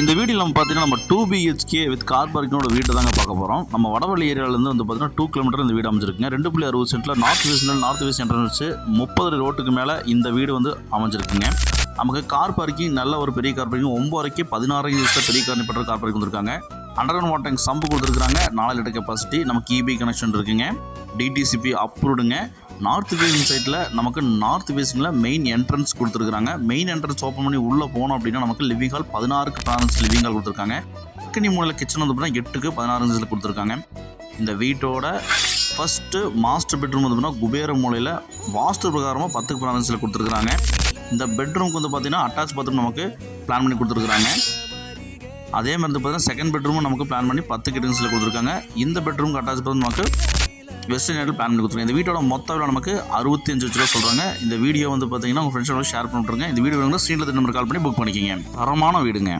இந்த வீடியோ நம்ம பார்த்தீங்கன்னா நம்ம டூ பிஹெச்கே வித் கார் பார்க்கிங்கோட வீட்டை தாங்க பார்க்க போகிறோம் நம்ம வடவள்ளி ஏரியாவிலேருந்து வந்து பார்த்தீங்கன்னா டூ கிலோமீட்டர் இந்த வீடு அமைஞ்சிருக்குங்க. ரெண்டு புள்ளி அறுபது சென்ட்டில் north west north west entrance முப்பது ரோட்டுக்கு மேலே இந்த வீடு வந்து அமைஞ்சிருக்குங்க. நமக்கு கார் பார்க்கிங் நல்ல ஒரு பெரிய கார் பார்க்கிங் ஒம்பது பதினாறு யூஸில் பெரிய கார் நிப்பட்ட கார் பார்க்கிங் வந்திருக்காங்க. அண்டர் வாட்டர் சம்பு கொடுத்துருக்காங்க நாலு லிட்டர் கெப்பாசிட்டி நமக்கு இபி கனெக்ஷன் இருக்குங்க. டிடிசிபி அப்ரூவ்டுங்க நார்த் ஃபேசிங் சைட்டில் நமக்கு நார்த் ஃபேசிங்கில் மெயின் என்ட்ரன்ஸ் கொடுத்துருக்காங்க மெயின் என்ட்ரன்ஸ் ஓப்பன் பண்ணி உள்ளே போனோம் அப்படின்னா நமக்கு லிவிங் ஹால் பதினாறுக்கு பதினஞ்சு லிவிங் ஹால் கொடுத்துருக்காங்க. கிணி மூலையில் கிச்சன் வந்து பார்த்தீங்கன்னா எட்டுக்கு பதினாறு இன்ச்சில் கொடுத்துருக்காங்க. இந்த வீட்டோட ஃபஸ்ட்டு மாஸ்டர் பெட்ரூம் வந்து பார்த்தீங்கன்னா குபேர மூலையில் வாஸ்து பிரகாரமாக பத்துக்கு பதினாறு இன்ச்சில் இந்த பெட்ரூம்க்கு வந்து பார்த்தீங்கன்னா அட்டாச் பாத்ரூம் நமக்கு பிளான் பண்ணி கொடுத்துருக்குறாங்க. அதே மாதிரி வந்து பார்த்தீங்கன்னா செகண்ட் பெட்ரூமும் நமக்கு பிளான் பண்ணி பத்து கிட்டன்ஸில் கொடுத்துருக்காங்க. இந்த பெட்ரூமுக்கு அட்டாச் பாத்ரூம் நமக்கு வெஸ்டர்ன் ஏரியில் பிளான் பண்ணி கொடுத்துருக்காங்க இந்த வீட்டோட மொத்த விலை நமக்கு அறுபத்தி அஞ்சு லட்ச ரூபா சொல்கிறாங்க இந்த வீடியோ வந்து பார்த்தீங்கன்னா உங்கள் ஃப்ரெண்ட்ஸோட ஷேர் பண்ணிட்டுருங்க இந்த வீடியோ வேணும்னா ஸ்க்ரீனில் நம்பர் கால் பண்ணி புக் பண்ணிக்கிங்க. தரமான வீடுங்க.